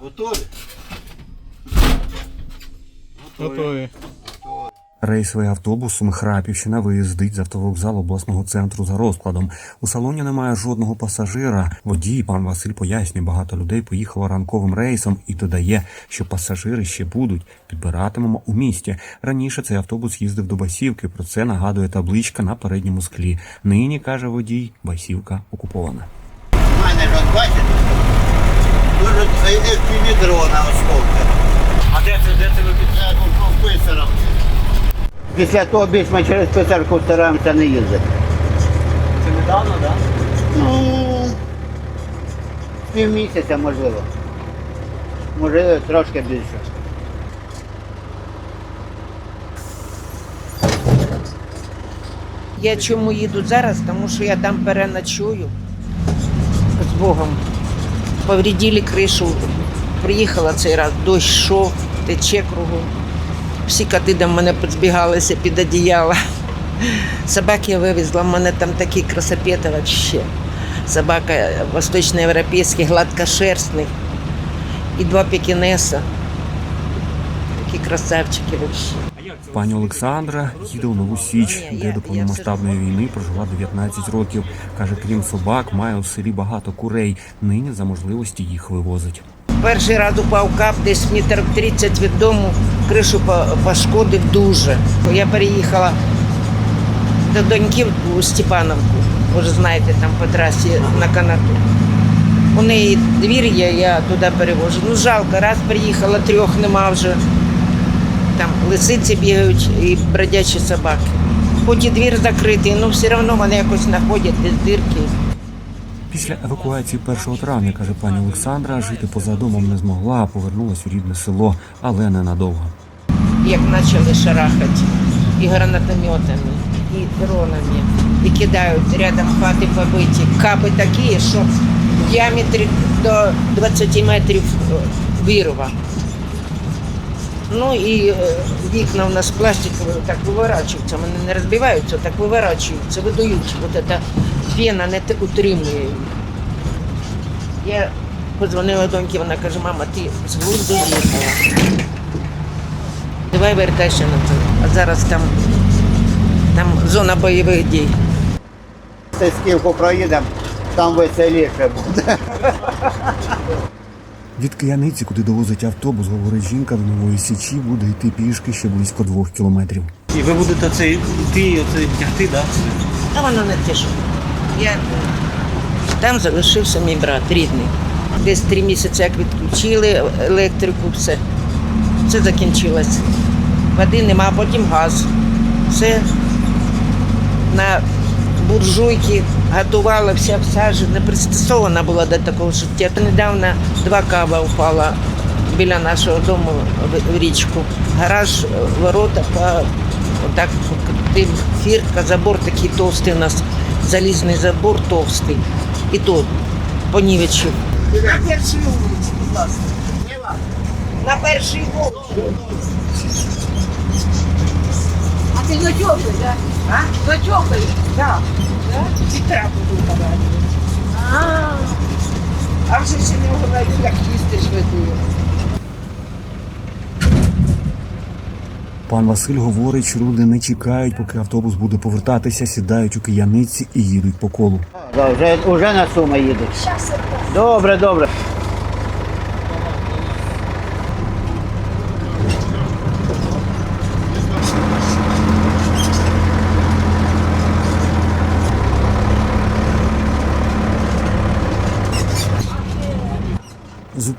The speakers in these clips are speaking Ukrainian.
Готові? Готові. Рейсовий автобус Суми Храпівщина виїздить з автовокзалу обласного центру за розкладом. У салоні немає жодного пасажира. Водій пан Василь пояснює, багато людей поїхало ранковим рейсом і додає, що пасажири ще будуть. Підбиратимемо у місті. Раніше цей автобус їздив до Басівки. Про це нагадує табличка на передньому склі. Нині каже водій, Басівка окупована. У мене ж Дуже FPV дрона осколки. А де це, де це ви під... Це в писарах. Після того більш ми через писарку стараємося не їздити. Це недавно, так? Да? Ну, півмісяця можливо. Може трошки більше. Я чому їду зараз? Тому що я там переночую з Богом. Повредили кришу. Приїхала цей раз, дощ йшов, тече кругом. Всі коти до мене підзбігалися під одіяло. Собак я вивезла, в мене там такі красопети. Собака восточноєвропейський, гладкошерстний. І два пекінеса. Такі красавчики вообще. Пані Олександра їде у Нову Січ, де до повномасштабної війни прожила 19 років. Каже, крім собак, має у селі багато курей. Нині за можливості їх вивозить. Перший раз упав кап десь метр 30 від дому, кришу по- пошкодив дуже. Я переїхала до доньки у Степановку, ви ж знаєте, там по трасі на канату. У неї двір є, я туди перевожу. Ну жалко, раз приїхала, трьох нема вже. Там лисиці бігають і бродячі собаки. Хоч і двір закритий, але все одно вони якось знаходять десь дирки. Після евакуації 1 травня, каже пані Олександра, жити поза домом не змогла, повернулась у рідне село, але ненадовго. як почали шарахати і гранатометами, і дронами, і кидають рядом хати побиті. Каби такі, що в діаметрі до 20 метрів е, вирва. Ну і е, вікна у нас пластикові так виворачуються, вони не розбиваються, так виворачуються, видають. От ця пена не утримує. Я подзвонила доньки, вона каже, мама, ти з глузду з'їхала. Давай вертайся на це. А зараз там, там зона бойових дій. Стисківку проїдемо, там веселіше буде. Від Кияниці, куди довозить автобус, говорить жінка, до Нової Січі буде йти пішки ще близько двох кілометрів. І ви будете оцей йти, оцей тягти, так? А воно не що. Я... Там залишився мій брат рідний. Десь три місяці, як відключили електрику, все. Все закінчилось. Води нема, потім газ. Все на буржуйки готувала вся всажена, не пристосована була до такого життя. Недавно два каба впала біля нашого дому в- в річку. Гараж, е, ворота, по, отак, ти- фіртка, забор такий товстий у нас, залізний забор товстий. І то понівечив. На першій вулиці, будь ласка. На першій вулиці. А ты натёплый, да? А? Натёплый? Так. Вітра буду подати. А, А вже ще не говорю, як їсти швидко. Пан Василь говорить, що люди не чекають, поки автобус буде повертатися, сідають у Кияниці і їдуть по колу. Да, вже, вже на суми їдуть. Добре, добре.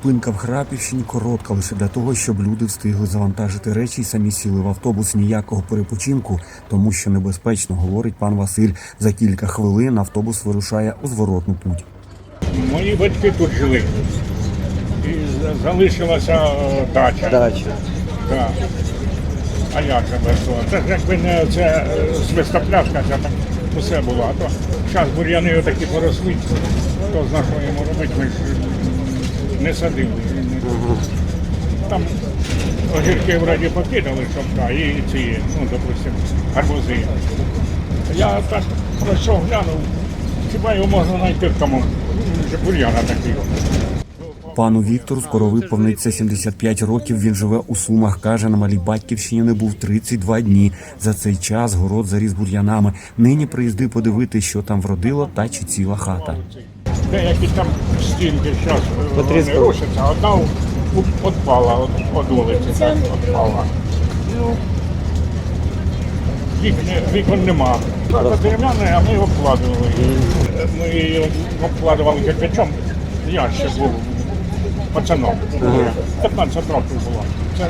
Зупинка в Храпівщині коротка лише для того, щоб люди встигли завантажити речі і самі сіли в автобус. Ніякого перепочинку, тому що небезпечно, говорить пан Василь. За кілька хвилин автобус вирушає у зворотну путь. Мої батьки тут жили. І залишилася е, дача. Дача. Так. А як же? Це ж якби не це е, свистопляшка, це так усе було. А то зараз бур'яни отакі поросли, хто зна, що йому робити, ми ж не садили. Там огірки вроді покидали, та, і ці, ну, допустимо, гарбузи. Я так пройшов, глянув, хіба його можна знайти в тому, вже бур'яна такий. Пану Віктору скоро виповниться 75 років. Він живе у Сумах. каже, на малій батьківщині не був 32 дні. За цей час город заріс бур'янами. Нині приїзди подивити, що там вродило, та чи ціла хата. Деякі там стінки зараз вони Потріскали. рушаться, а одна відпала від вулиці, так, відпала. Ну, вікон, вікон нема. Хата дерев'яна, а ми його обкладували. Ми її обкладували кирпичом, я ще був пацаном. 15 років було. Це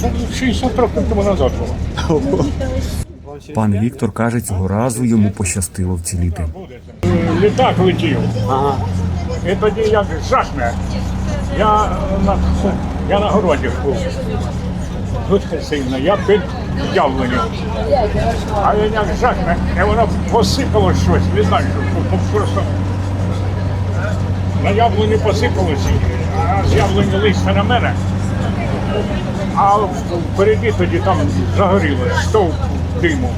це 60 років тому назад було. Пан Віктор каже, цього разу йому пощастило вціліти. Літак летів. Ага. І тоді як жахне. Я на, я на городі був. Тут сильно, я під явленням. А він як жахне, і воно посипало щось, не знаю, що просто на яблуні посипалося, а з яблуні листя на мене. А впереді тоді там загорілося, стовп диму.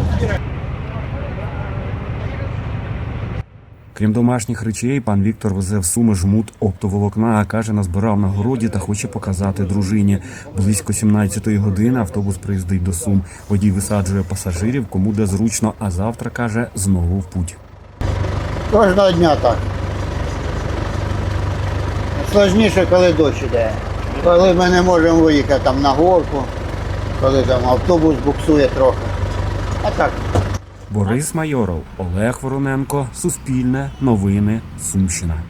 Крім домашніх речей, пан Віктор везе в суми жмут оптоволокна, а каже, назбирав на городі та хоче показати дружині. Близько 17-ї години автобус приїздить до Сум. Водій висаджує пасажирів, кому де зручно, а завтра каже знову в путь. Кожного дня так. Сложніше, коли дощ іде. Коли ми не можемо виїхати там на горку, коли там автобус буксує трохи. А так, Борис Майоров, Олег Вороненко, Суспільне, Новини, Сумщина.